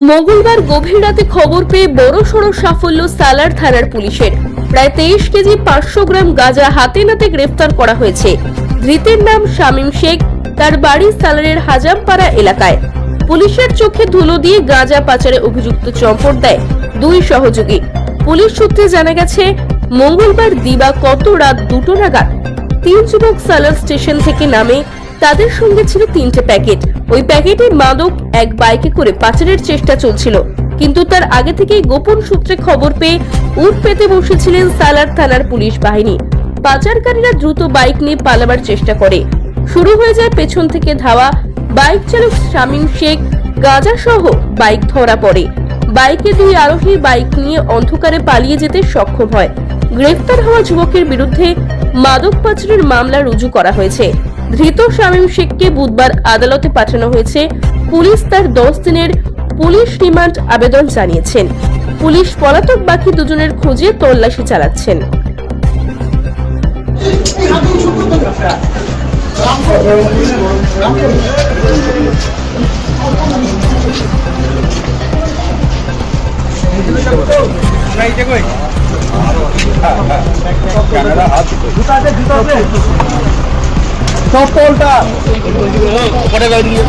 মঙ্গলবার গভীর রাতে খবর পেয়ে বড় সড়ো সাফল্য সালার থানার পুলিশের। প্রায় তেইশ কেজি পাঁচশো গ্রাম গাঁজা হাতে নাতে গ্রেফতার করা হয়েছে। ধৃতের নাম শামীম শেখ, তার বাড়ি সালারের হাজামপাড়া এলাকায়। পুলিশের চোখে ধুলো দিয়ে গাঁজা পাচারে অভিযুক্ত চম্পট দেয় দুই সহযোগী। পুলিশ সূত্রে জানা গেছে, মঙ্গলবার দিবা কত রাত দুটো নাগাদ তিন যুবক সালার স্টেশন থেকে নামে তাদের সঙ্গে ছিল তিনটে প্যাকেট। ওই প্যাকেটে মাদক এক বাইকে করে পাচারের চেষ্টা চলছিল। কিন্তু তার আগে থেকেই গোপন সূত্রে খবর পেয়ে উঠ পেতে বসেছিলেন সালার থানার পুলিশ বাহিনী। পাচারকারীরা দ্রুত বাইক নিয়ে পালাবার চেষ্টা করে। শুরু হয়ে যায় পেছন থেকে ধাওয়া। বাইক চালক শামীম শেখ, গাজা সহ বাইক ধরা পড়ে। বাইকে দুই আরোহী বাইক নিয়ে অন্ধকারে পালিয়ে যেতে সক্ষম হয়। গ্রেফতার হওয়া যুবকের বিরুদ্ধে মাদক পাচারের মামলা রুজু করা হয়েছে। ধৃত শামীম শেখকে বুধবার আদালতে পাঠানো হয়েছে। পুলিশ তার দশ দিনের পুলিশ রিমান্ড আবেদন জানিয়েছেন। পুলিশ পলাতক বাকি দুজনের খোঁজে তল্লাশি চালাচ্ছেন। চপ্পলটা গাড়ি দিয়ে